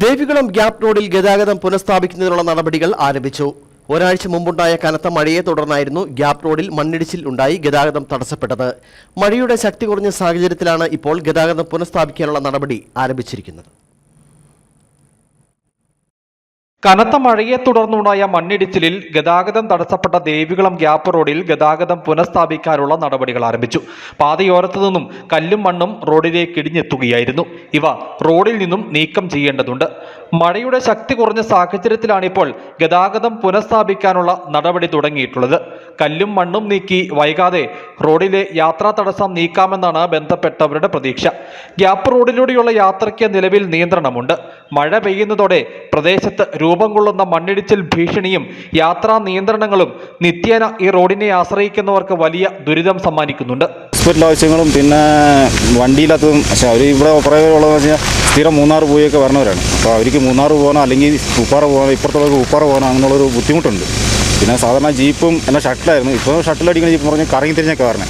Devikulam gap റോഡിൽ ഗതാഗതം പുനഃസ്ഥാപിക്കുന്നതിനുള്ള നടപടികൾ ആരംഭിച്ചു. ഒരാഴ്ച മുമ്പുണ്ടായ കനത്ത മഴയെ തുടർന്നായിരുന്നു ഗ്യാപ് റോഡിൽ മണ്ണിടിച്ചിൽ ഉണ്ടായി ഗതാഗതം തടസ്സപ്പെട്ടത്. മഴയുടെ ശക്തി കുറഞ്ഞ സാഹചര്യത്തിലാണ് ഇപ്പോൾ ഗതാഗതം പുനഃസ്ഥാപിക്കാനുള്ള നടപടി ആരംഭിച്ചിരിക്കുന്നത്. കനത്ത മഴയെ തുടർന്നുണ്ടായ മണ്ണിടിച്ചിലിൽ ഗതാഗതം തടസ്സപ്പെട്ട ദേവികുളം ഗ്യാപ്പ് റോഡിൽ ഗതാഗതം പുനഃസ്ഥാപിക്കാനുള്ള നടപടികൾ ആരംഭിച്ചു. പാതയോരത്തു നിന്നും കല്ലും മണ്ണും റോഡിലേക്ക് ഇടിഞ്ഞെത്തുകയായിരുന്നു. ഇവ റോഡിൽ നിന്നും നീക്കം ചെയ്യേണ്ടതുണ്ട്. മഴയുടെ ശക്തി കുറഞ്ഞ സാഹചര്യത്തിലാണിപ്പോൾ ഗതാഗതം പുനഃസ്ഥാപിക്കാനുള്ള നടപടി തുടങ്ങിയിട്ടുള്ളത്. കല്ലും മണ്ണും നീക്കി വൈകാതെ റോഡിലെ യാത്രാ തടസ്സം നീക്കാമെന്നാണ് ബന്ധപ്പെട്ടവരുടെ പ്രതീക്ഷ. ഗ്യാപ്പ് റോഡിലൂടെയുള്ള യാത്രയ്ക്ക് നിലവിൽ നിയന്ത്രണമുണ്ട്. മഴ പെയ്യുന്നതോടെ പ്രദേശത്ത് രൂപം കൊള്ളുന്ന മണ്ണിടിച്ചിൽ ഭീഷണിയും യാത്രാ നിയന്ത്രണങ്ങളും നിത്യേന ഈ റോഡിനെ ആശ്രയിക്കുന്നവർക്ക് വലിയ ദുരിതം സമ്മാനിക്കുന്നുണ്ട്. ഹോസ്പിറ്റൽ ആവശ്യങ്ങളും പിന്നെ വണ്ടിയില്ലാത്തതും പക്ഷേ അവർ ഇവിടെ പറയുള്ളതെന്ന് വെച്ചാൽ സ്ഥിരം മൂന്നാർ പോയൊക്കെ വരണവരാണ്. അപ്പോൾ അവർക്ക് മൂന്നാർ പോകാനോ അല്ലെങ്കിൽ ഉപ്പാറ പോകാനോ ഇപ്പുറത്തുള്ളവർക്ക് ഉപ്പാറ പോകാനോ അങ്ങനെയുള്ളൊരു ബുദ്ധിമുട്ടുണ്ട്. പിന്നെ സാധാരണ ജീപ്പും എല്ലാം ഷട്ടിലായിരുന്നു. ഇപ്പോൾ ഷട്ടിലടിക്കുന്ന ജീപ്പ് പറഞ്ഞ് കറങ്ങി തിരിഞ്ഞൊക്കെ വരണേ.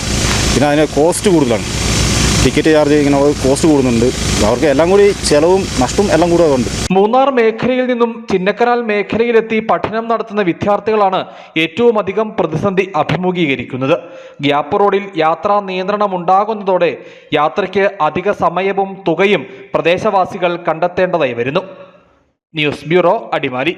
പിന്നെ അതിന് കോസ്റ്റ് കൂടുതലാണ്. ടിക്കറ്റ് ചാർജ് ഇങ്ങനെ കോസ്റ്റ് കൂടുന്നുണ്ട്. അവർക്ക് എല്ലാം കൂടി ചെലവും നഷ്ടവും എല്ലാം കൂടെ ഉണ്ട് മൂന്നാർ മേഖലയിൽ നിന്നും ചിന്നക്കനാൽ മേഖലയിലെത്തി പഠനം നടത്തുന്ന വിദ്യാർത്ഥികളാണ് ഏറ്റവും അധികം പ്രതിസന്ധി അഭിമുഖീകരിക്കുന്നത്. ഗ്യാപ്പ് റോഡിൽ യാത്രാ നിയന്ത്രണം ഉണ്ടാകുന്നതോടെ യാത്രയ്ക്ക് അധിക സമയവും തുകയും പ്രദേശവാസികൾ കണ്ടെത്തേണ്ടതായി വരുന്നു. News bureau Adimali.